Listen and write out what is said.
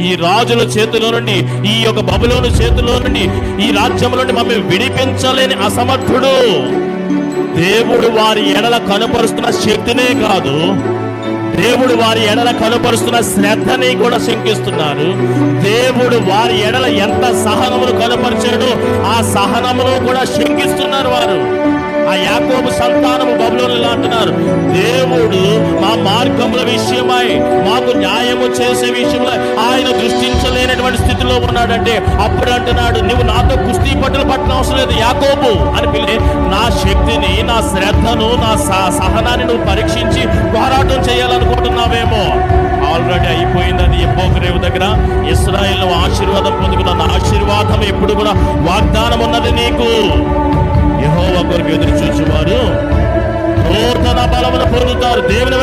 ఈ రాజుల చేతిలో నుండి ఈ యొక్క బబులోని చేతిలో నుండి ఈ రాజ్యంలో నుండి మమ్మల్ని విడిపించలేని అసమర్థుడు. దేవుడు వారి ఎడల కనపరుస్తున్న శక్తినే కాదు దేవుడు వారి ఎడల కనపరుస్తున్న శ్రద్ధని కూడా శంకిస్తున్నారు దేవుడు వారి ఎడల ఎంత సహనమును కనపరిచాడో ఆ సహనమును కూడా శంకిస్తున్నారు వారు. ఆ యాకోబు సంతానము బబులోని అంటున్నారు దేవుడు మా మార్గముల విషయమై మాకు న్యాయము చేసే విషయంలో ఆయన దృష్టించలేనటువంటి స్థితిలో ఉన్నాడంటే అప్పుడు అంటున్నాడు నువ్వు నాతో కుస్తీ పట్టులు పట్టిన అవసరం లేదు యాకోబు అని పిలిచి నా శక్తిని నా శ్రద్ధను నా సహనాన్ని నువ్వు పరీక్షించి పోరాటం చేయాలనుకుంటున్నావేమో. ఆల్రెడీ అయిపోయింది అది ఎబ్బోకరేవు దగ్గర. ఇస్రాయేల్ ఆశీర్వాదం పొందుకున్న ఆశీర్వాదం ఎప్పుడు కూడా వాగ్దానం ఉన్నది నీకు. యెహోవా కొరకు ఎదురు చూసేవారు నూతన బలమును పొందుతారు దేవుని